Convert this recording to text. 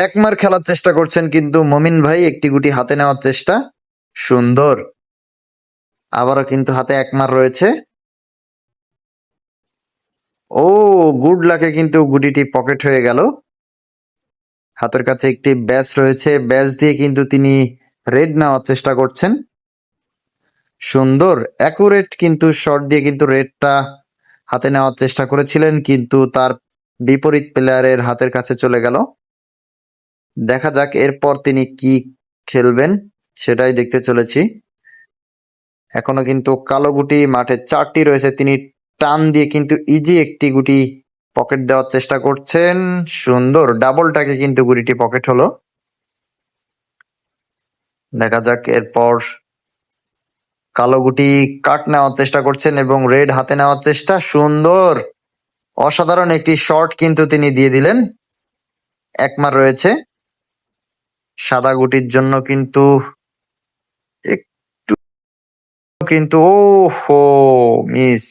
একমার খেলার চেষ্টা করছেন কিন্তু মমিন ভাই একটি গুটি হাতে নেওয়ার চেষ্টা সুন্দর। আবারও কিন্তু হাতে একমার রয়েছে। ও, গুড লাকে কিন্তু গুটিটি পকেট হয়ে গেল। হাতের কাছে একটি ব্যাস রয়েছে। ব্যাস দিয়ে কিন্তু তিনি রেড নেওয়ার চেষ্টা করছেন। সুন্দর, অ্যাকুরেট কিন্তু শট দিয়ে কিন্তু রেডটা হাতে নেওয়ার চেষ্টা করেছিলেন কিন্তু তার বিপরীত প্লেয়ারের হাতের কাছে চলে গেল। দেখা যাক এরপর তিনি কি খেলবেন, সেটাই দেখতে চলেছি। এখনও কিন্তু কালো গুটি মাঠে চারটি রয়েছে। তিনি টান দিয়ে কিন্তু ইজি একটি গুটি পকেট দেওয়ার চেষ্টা করছেন। সুন্দর ডাবলটাকে কিন্তু গুটিটি পকেট হলো। দেখা যাক এরপর কালো গুটি কাট নেওয়ার চেষ্টা করছেন এবং রেড হাতে নেওয়ার চেষ্টা। সুন্দর! অসাধারণ একটি শট কিন্তু তিনি দিয়ে দিলেন। একমার রয়েছে। সাদা গুটির জন্য কিন্তু একটু কিন্তু ও হো মিস।